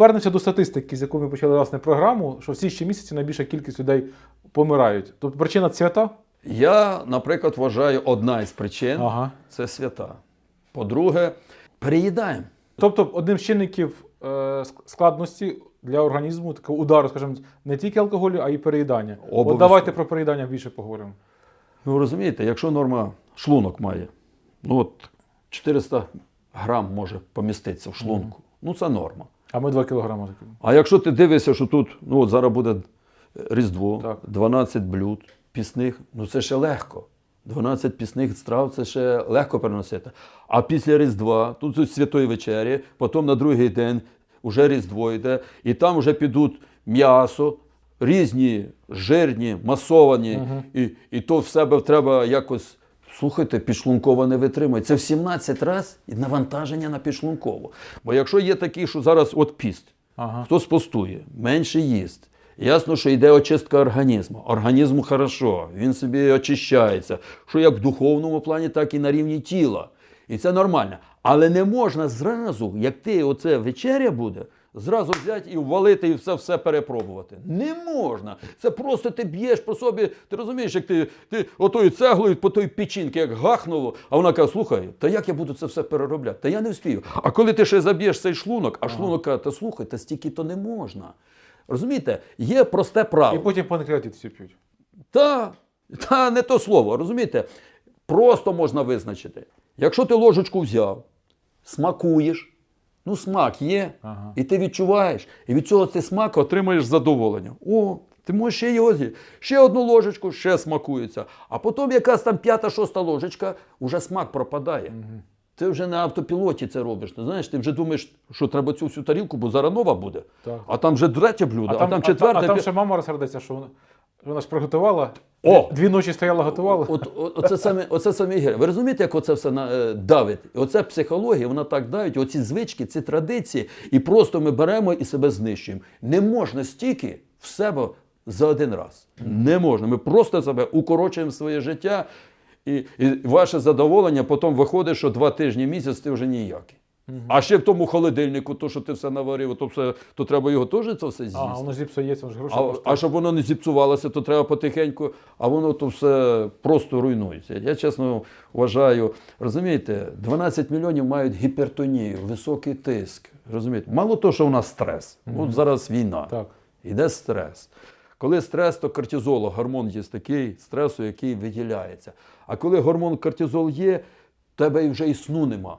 Повернемося до статистики, з якої ми почали власне програму, що всі ще місяці найбільша кількість людей помирають. Тобто причина свята? Я, наприклад, вважаю, одна із причин Ага. це свята. По-друге, переїдаємо. Тобто, одним з чинників е, складності для організму, такого удару, скажімо, не тільки алкоголю, а й переїдання. От давайте про переїдання більше поговоримо. Ну розумієте, якщо норма шлунок має, ну от 400 грам може поміститися в шлунку, ну це норма. А ми 2 кілограми закинемо. А якщо ти дивишся, що тут, ну от зараз буде Різдво, Так. 12 блюд пісних, ну це ще легко. 12 пісних страв це ще легко переносити. А після Різдва, тут ось святої вечері, потім на другий день вже Різдво йде, і там вже підуть м'ясо, різні, жирні, масовані, і, і то в себе треба якось. Слухайте, підшлункова не витримує. Це в 17 разів навантаження на підшлункову. Бо якщо є такі, що зараз от піст, Ага. Хтось постує, менше їсть. Ясно, що йде очистка організму. Організму хорошо, він собі очищається. Що як в духовному плані, так і на рівні тіла. І це нормально. Але не можна зразу, як ти оце вечеря буде, зразу взяти і ввалити і все все перепробувати. Не можна. Це просто ти б'єш по собі. Ти розумієш, як ти, ти отою цеглою по той печінки, як гахнуло, а вона каже: слухай, та як я буду це все переробляти? Та я не вспію. А коли ти ще заб'єш цей шлунок, а шлунок каже, та слухай, та стільки то не можна. Розумієте, є просте право. І потім панкреатит всі п'ють. Та, та не то слово, розумієте? Просто можна визначити. Якщо ти ложечку взяв, смакуєш, ну смак є, Ага. і ти відчуваєш, і від цього ти смак отримаєш задоволення. О, ти можеш ще його з'їсти. Ще одну ложечку, ще смакується. А потім якась там п'ята, шоста ложечка, вже смак пропадає. Ти вже на автопілоті це робиш. Ти знаєш, ти вже думаєш, що треба цю всю тарілку, бо зараз нова буде. Так. А там вже третє блюдо, а там, а, четверте. а там ще мама розсердиться, що вона, вона ж приготувала. О! Дві ночі стояла, готувала. От, от, оце саме, оце саме гірше. Ви розумієте, як оце все на, е, давить? І Оце психологія, вона так давить, оці звички, ці традиції, і просто ми беремо і себе знищуємо. Не можна стільки в себе за один раз. Не можна. Ми просто себе укорочуємо своє життя, і, і ваше задоволення потім виходить, що два тижні місяць ти вже ніякий. А ще в тому холодильнику, то, що ти все наварив, то, все, то треба його теж це все з'їсти. А, воно зіпсується, воно ж гроші А, а щоб воно не зіпсувалося, то треба потихеньку, а воно то все просто руйнується. Я чесно вважаю, розумієте, 12 мільйонів мають гіпертонію, високий тиск. Розумієте? Мало того, що у нас стрес. От зараз війна. Так. Іде стрес. Коли стрес, то кортизол, гормон є такий стресу, який виділяється. А коли гормон кортизол є, тебе вже і сну нема,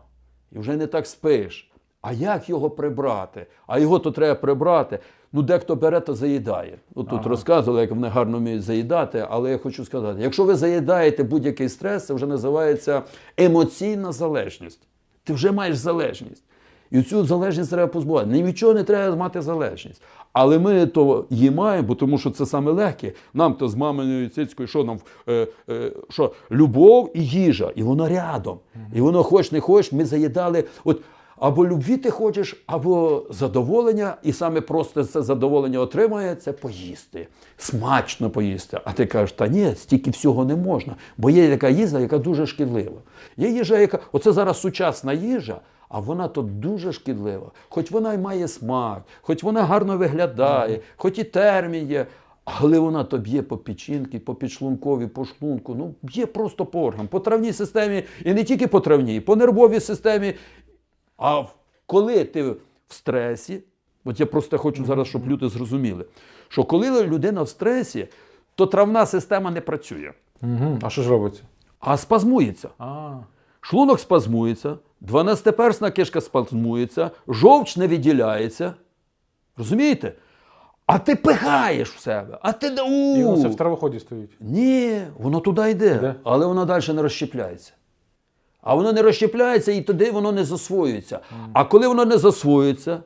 і вже не так спиш. А як його прибрати? А його то треба прибрати. Ну, дехто бере, то заїдає. От тут розказували, як вони гарно вміють заїдати, але я хочу сказати: якщо ви заїдаєте будь-який стрес, це вже називається емоційна залежність. Ти вже маєш залежність. І цю залежність треба позбувати. Ні від чого не треба мати залежність. Але ми то її маємо, тому що це саме легке. Нам то з маминою цицькою, що нам е, е, що любов і їжа, і воно рядом. І воно хоч не хоч, ми заїдали. От або любві ти хочеш, або задоволення, і саме просто це задоволення отримує це поїсти. Смачно поїсти. А ти кажеш, та ні, стільки всього не можна. Бо є така їжа, яка дуже шкідлива. Є їжа, яка оце зараз сучасна їжа. А вона то дуже шкідлива. Хоч вона й має смак, хоч вона гарно виглядає, хоч і термін є, але вона то б'є по печінки, по підшлункові, по шлунку. Ну, б'є просто по органам, по травній системі, і не тільки по травній, по нервовій системі. А коли ти в стресі, от я просто хочу зараз, щоб люди зрозуміли, що коли людина в стресі, то травна система не працює. А що ж робиться? а спазмується. А, Шлунок спазмується, дванадцятиперсна кишка спазмується, жовч не виділяється. Розумієте? А ти пихаєш в себе, а ти да- і воно все в у. травоході стоїть. Ні, воно туди йде, Йде? але воно далі не розщепляється. А воно не розщепляється і туди воно не засвоюється. А коли воно не засвоюється,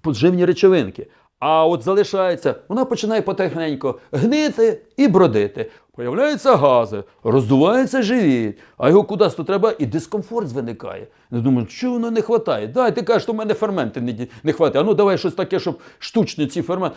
поживні речовинки, а от залишається, вона починає потихеньку гнити і бродити. Появляються гази, роздувається живіт, а його кудись то треба, і дискомфорт виникає. Я думаю, чого воно не вистачає? Дай, ти кажеш, що в мене ферменти не, не вистачає. А ну давай щось таке, щоб штучні ці ферменти.